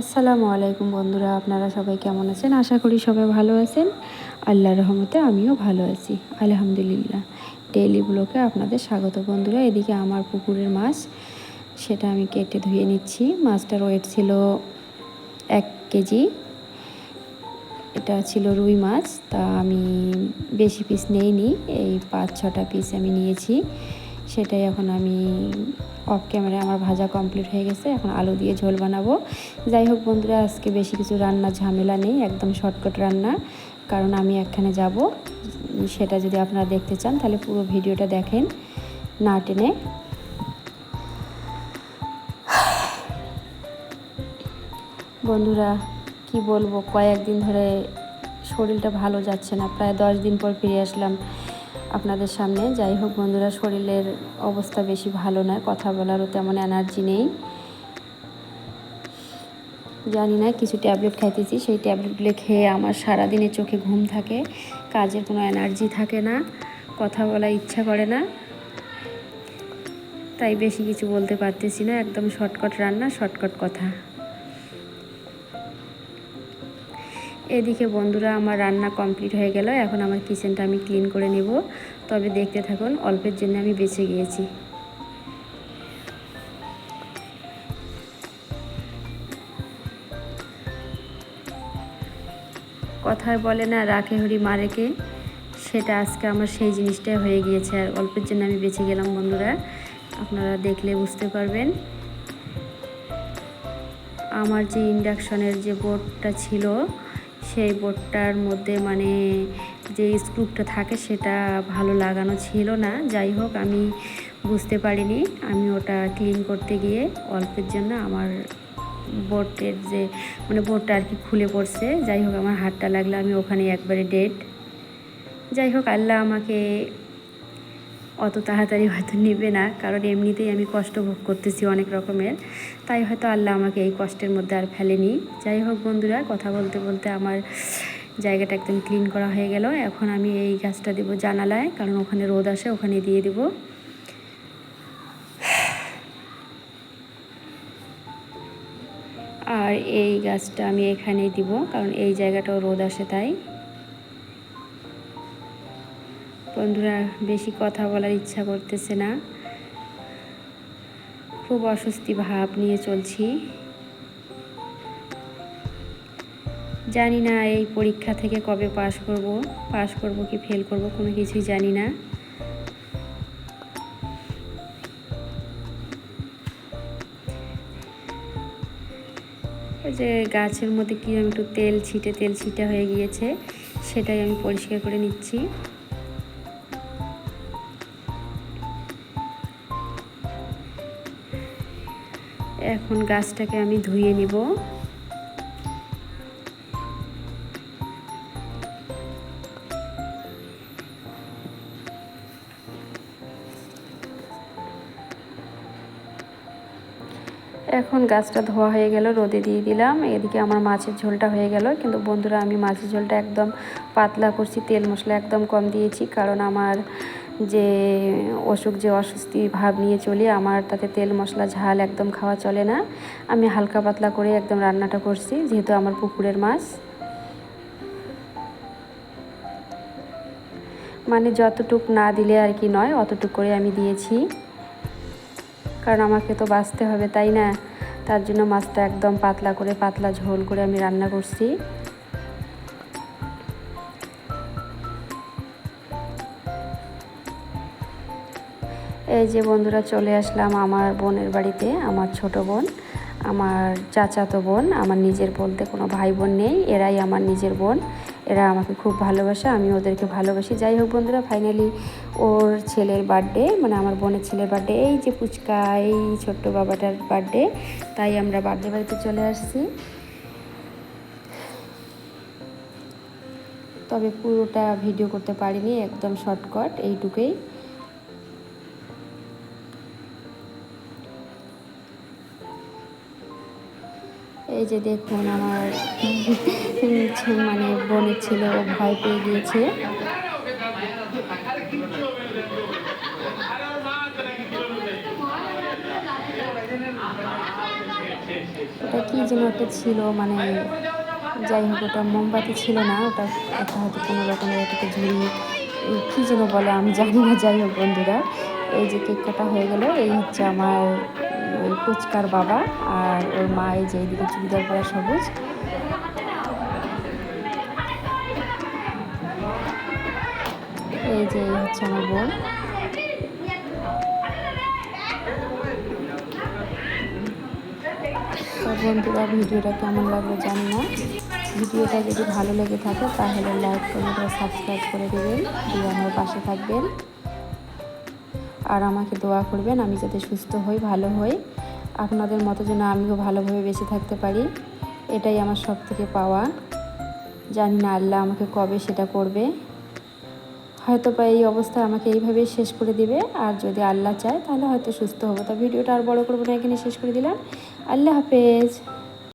আসসালামু আলাইকুম বন্ধুরা, আপনারা সবাই কেমন আছেন? আশা করি সবাই ভালো আছেন। আল্লাহর রহমতে আমিও ভালো আছি, আলহামদুলিল্লাহ। ডেইলি ব্লকে আপনাদের স্বাগত বন্ধুরা, এদিকে আমার পুকুরের মাছ, সেটা আমি কেটে ধুয়ে নিচ্ছি। মাছটার ওয়েট ছিল এক কেজি। এটা ছিল রুই মাছ, তা আমি বেশি পিস নেইনি, এই পাঁচ ছটা পিস আমি নিয়েছি। সেটাই এখন আমি অফ ক্যামেরায় আমার ভাজা কমপ্লিট হয়ে গেছে, এখন আলু দিয়ে ঝোল বানাবো। যাই হোক বন্ধুরা, আজকে বেশি কিছু রান্না ঝামেলা নেই, একদম শর্টকাট রান্না, কারণ আমি একখানে যাব। সেটা যদি আপনারা দেখতে চান, তাহলে পুরো ভিডিওটা দেখেন, না টেনে। বন্ধুরা, কি বলব, কয়েকদিন ধরে শরীরটা ভালো যাচ্ছে না, প্রায় দশ দিন পর ফিরে আসলাম। আপনাদের সামনে। যাই হোক বন্ধুরা, শরীরের অবস্থা বেশি ভালো নয়, কথা বলারও তেমন এনার্জি নেই। জানি না, কিছু ট্যাবলেট খাইতেছি, সেই ট্যাবলেটগুলো খেয়ে আমার সারাদিনে চোখে ঘুম থাকে, কাজের কোনো এনার্জি থাকে না, কথা বলা ইচ্ছা করে না। তাই বেশি কিছু বলতে পারতেছি না, একদম শর্টকাট রান্না শর্টকাট কথা। এদিকে বন্ধুরা, আমার রান্না কমপ্লিট হয়ে গেল, এখন আমার কিচেনটা আমি ক্লিন করে নেব। তবে দেখতে থাকুন, অল্পের জন্য আমি বেঁচে গিয়েছি। কথায় বলে না, রাখে হরি মারেকে সেটা আজকে আমার সেই জিনিসটাই হয়ে গিয়েছে আর অল্পের জন্য আমি বেঁচে গেলাম বন্ধুরা। আপনারা দেখলে বুঝতে পারবেন। আমার যে ইন্ডাকশনের যে বোর্ডটা ছিল, সেই বোর্ডটার মধ্যে মানে যে স্ক্রুপটা থাকে সেটা ভালো লাগানো ছিল না। যাই হোক, আমি বুঝতে পারিনি। আমি ওটা ক্লিন করতে গিয়ে অল্পের জন্য আমার বোর্ডের যে মানে বোর্ডটা আর কি খুলে পড়ছে। যাই হোক, আমার হাতটা লাগলে, আমি ওখানে একবারে ডেড যাই হোক, আল্লাহ আমাকে অত তাড়াতাড়ি হয়তো নেবে না, কারণ এমনিতেই আমি কষ্ট ভোগ করতেছি অনেক রকমের। তাই হয়তো আল্লাহ আমাকে এই কষ্টের মধ্যে আর ফেলেনি। যাই হোক, বন্ধুরা, কথা বলতে বলতে আমার জায়গাটা একদম ক্লিন করা হয়ে গেল। এখন আমি এই গাছটা দেবো জানালায়, কারণ ওখানে রোদ আসে, ওখানে দিয়ে দেব। আর এই গাছটা আমি এখানেই দিব, কারণ এই জায়গাটাও রোদ আসে তাই। বন্ধুরা, বেশি কথা বলার ইচ্ছা করতেছে না। খুব অস্বস্তি ভাব নিয়ে চলছি। জানি না এই পরীক্ষা থেকে কবে পাশ করব পাশ করব কি ফেল করব কোনো কিছুই জানি না। যে গাছের মধ্যে কি একটু তেল ছিটে তেল ছিটে হয়ে গিয়েছে, সেটাই আমি পরিষ্কার করে নিচ্ছি। এখন গাছটাকে আমি ধুয়ে নিব। এখন গাছটা ধোয়া হয়ে গেল, রোদে দিয়ে দিলাম। এদিকে আমার মাছের ঝোলটা হয়ে গেল। কিন্তু বন্ধুরা, আমি মাছের ঝোলটা একদম পাতলা করছি, তেল মশলা একদম কম দিয়েছি। কারণ আমার যে অসুখ, যে অস্বস্তি ভাব নিয়ে চলি, আমার তাতে তেল মশলা, ঝাল একদম খাওয়া চলে না। আমি হালকা পাতলা করে একদম রান্নাটা করছি, যেহেতু আমার পুকুরের মাছ। মানে যতটুক না দিলে আর কি নয়, অতটুক করে আমি দিয়েছি। কারণ আমাকে তো বাঁচতে হবে, তাই না? তার জন্য মাছটা একদম পাতলা করে, পাতলা ঝোল করে আমি রান্না করছি। এই যে বন্ধুরা, চলে আসলাম আমার বোনের বাড়িতে, আমার ছোট বোন, আমার চাচাতো বোন, আমার নিজের বলতে কোনো ভাই বোন নেই, এরাই আমার নিজের বোন। এরা আমাকে খুব ভালোবাসে, আমি ওদেরকে ভালোবাসি। যাই হোক বন্ধুরা ফাইনালি ওর ছেলের বার্থডে মানে আমার বোনের ছেলের বার্থডে এই যে পুচকা, এই ছোট্ট বাবাটার বার্থডে তাই আমরা বার্থডে বাড়িতে চলে আসছি। তবে পুরোটা ভিডিও করতে পারিনি, একদম শর্টকাট এইটুকুই। এই যে দেখুন আমার মানে বোনের ছিল ভয় পেয়ে গিয়েছে। ওটা কী যেন একটা ছিল মানে যাই হোক, ওটা মোমবাতি ছিল না, ওটা একটা হয়তো কোনো রকমের ওটাকে ঝুড়ি কী যেন বলে, আমি জানি না, যাই হোক বন্ধুরা, এই যে কেক কাটা হয়ে গেল, এই হচ্ছে আমার ওই ফুচকার বাবা আর ওর মা এই যে এইদিকে চুড়িদার পরা সবুজ। এই যে হচ্ছে আমার বোন। বন্ধুরা, ভিডিওটা কেমন লাগল জানি না। ভিডিওটা যদি ভালো লেগে থাকে, তাহলে লাইক আর সাবস্ক্রাইব করে দেবেন। দিয়ে আমার পাশে থাকবেন। আর আমাকে দোয়া করবেন আমি যাতে সুস্থ হই, ভালো হই। আপনাদের মতো যেন আমিও ভালোভাবে বেঁচে থাকতে পারি। এটাই আমার সব থেকে পাওয়া। জানি না আল্লাহ আমাকে কবে সেটা করবে। হয়তো বা এই অবস্থায় আমাকে এইভাবেই শেষ করে দিবে। আর যদি আল্লাহ চায়, তাহলে হয়তো সুস্থ হব। তা ভিডিওটা আর বড় করব না এখানে শেষ করে দিলাম। আল্লাহ হাফেজ।